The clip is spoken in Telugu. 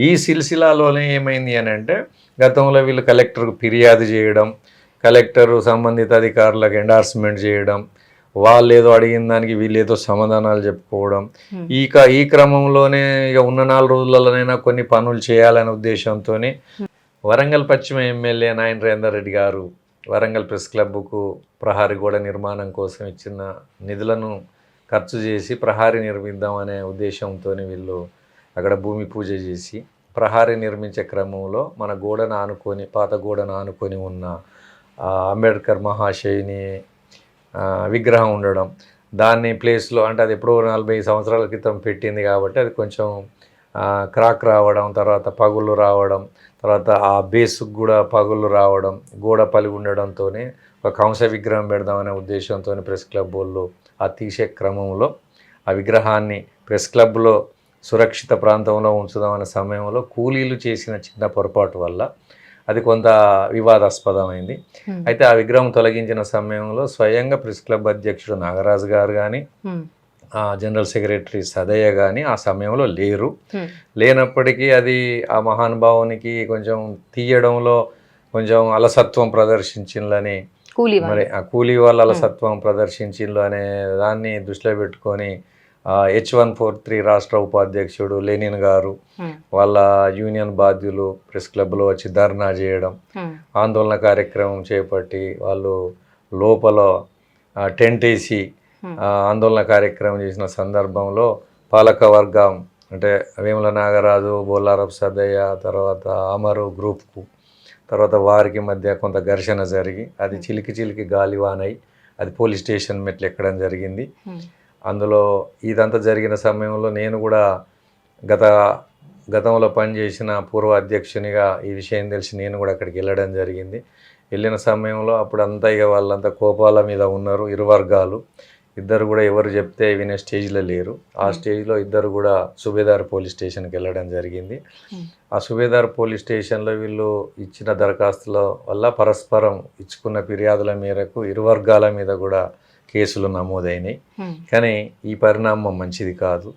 ఈ సిల్సిలాలోనే ఏమైంది అని అంటే గతంలో వీళ్ళు కలెక్టర్కు ఫిర్యాదు చేయడం కలెక్టర్ సంబంధిత అధికారులకు ఎండార్స్మెంట్ చేయడం వాళ్ళు ఏదో అడిగిన దానికి వీళ్ళు ఏదో సమాధానాలు చెప్పుకోవడం. ఈ క- ఈ క్రమంలోనే ఇక ఉన్న నాలుగు రోజులలోనైనా కొన్ని పనులు చేయాలనే ఉద్దేశంతో వరంగల్ పశ్చిమ ఎమ్మెల్యే నాయనరేందర్ రెడ్డి గారు వరంగల్ ప్రెస్ క్లబ్కు ప్రహారీ గోడ నిర్మాణం కోసం ఇచ్చిన నిధులను ఖర్చు చేసి ప్రహారీ నిర్మిద్దాం అనే ఉద్దేశంతో వీళ్ళు అక్కడ భూమి పూజ చేసి ప్రహారీ నిర్మించే క్రమంలో మన గోడను ఆనుకొని పాత గోడను ఆనుకొని ఉన్న అంబేద్కర్ మహాశయుని విగ్రహం ఉండడం. దాన్ని ప్లేస్లో అంటే అది ఎప్పుడో నలభై సంవత్సరాల క్రితం పెట్టింది కాబట్టి అది కొంచెం క్రాక్ రావడం తర్వాత పగుళ్ళు రావడం తర్వాత ఆ బేస్కి కూడా పగుళ్ళు రావడం గోడ పలి ఉండడంతోనే ఒక కంస విగ్రహం పెడదామనే ఉద్దేశంతో ప్రెస్ క్లబ్ వాళ్ళు ఆ తీసే క్రమంలో ఆ విగ్రహాన్ని ప్రెస్ క్లబ్లో సురక్షిత ప్రాంతంలో ఉంచుదామనే సమయంలో కూలీలు చేసిన చిన్న పొరపాటు వల్ల అది కొంత వివాదాస్పదమైంది. అయితే ఆ విగ్రహం తొలగించిన సమయంలో స్వయంగా ప్రెస్ క్లబ్ అధ్యక్షుడు నాగరాజు గారు కానీ. ఆ జనరల్ సెక్రటరీ సదయ్య కానీ ఆ సమయంలో లేరు. లేనప్పటికీ అది ఆ మహానుభావునికి కొంచెం తీయడంలో కొంచెం అలసత్వం ప్రదర్శించిందని కూలీ మరి ఆ కూలీ వాళ్ళ అలసత్వం ప్రదర్శించిండ్రు అనే దాన్ని దృష్టిలో పెట్టుకొని హెచ్ వన్ ఫోర్ త్రీ రాష్ట్ర ఉపాధ్యక్షుడు లెనిన్ గారు వాళ్ళ యూనియన్ బాధ్యులు ప్రెస్ క్లబ్లో వచ్చి ధర్నా చేయడం ఆందోళన కార్యక్రమం చేపట్టి వాళ్ళు లోపల టెంట్ వేసి ఆ, ఆందోళన కార్యక్రమం చేసిన సందర్భంలో పాలక వర్గం అంటే వేముల నాగరాజు బోల్లారపు సదయ్య తర్వాత అమరు గ్రూప్కు తర్వాత వారికి మధ్య కొంత ఘర్షణ జరిగి అది చిలికి చిలికి గాలివానై అది పోలీస్ స్టేషన్ మెట్లు ఎక్కడం జరిగింది. అందులో ఇదంతా జరిగిన సమయంలో నేను కూడా గత గతంలో పనిచేసిన పూర్వ అధ్యక్షునిగా ఈ విషయం తెలిసి నేను కూడా అక్కడికి వెళ్ళడం జరిగింది. వెళ్ళిన సమయంలో అప్పుడు అంతా ఇక వాళ్ళంతా కోపాల మీద ఉన్నారు ఇరు వర్గాలు ఇద్దరు కూడా ఎవరు చెప్తే వినే స్టేజ్లో లేరు. ఆ స్టేజ్లో ఇద్దరు కూడా సుబేదార్ పోలీస్ స్టేషన్కి వెళ్ళడం జరిగింది. ఆ సుబేదార్ పోలీస్ స్టేషన్లో వీళ్ళు ఇచ్చిన దరఖాస్తుల వల్ల పరస్పరం ఇచ్చుకున్న ఫిర్యాదుల మేరకు ఇరు వర్గాల మీద కూడా కేసులు నమోదైనాయి. కానీ ఈ పరిణామం మంచిది కాదు.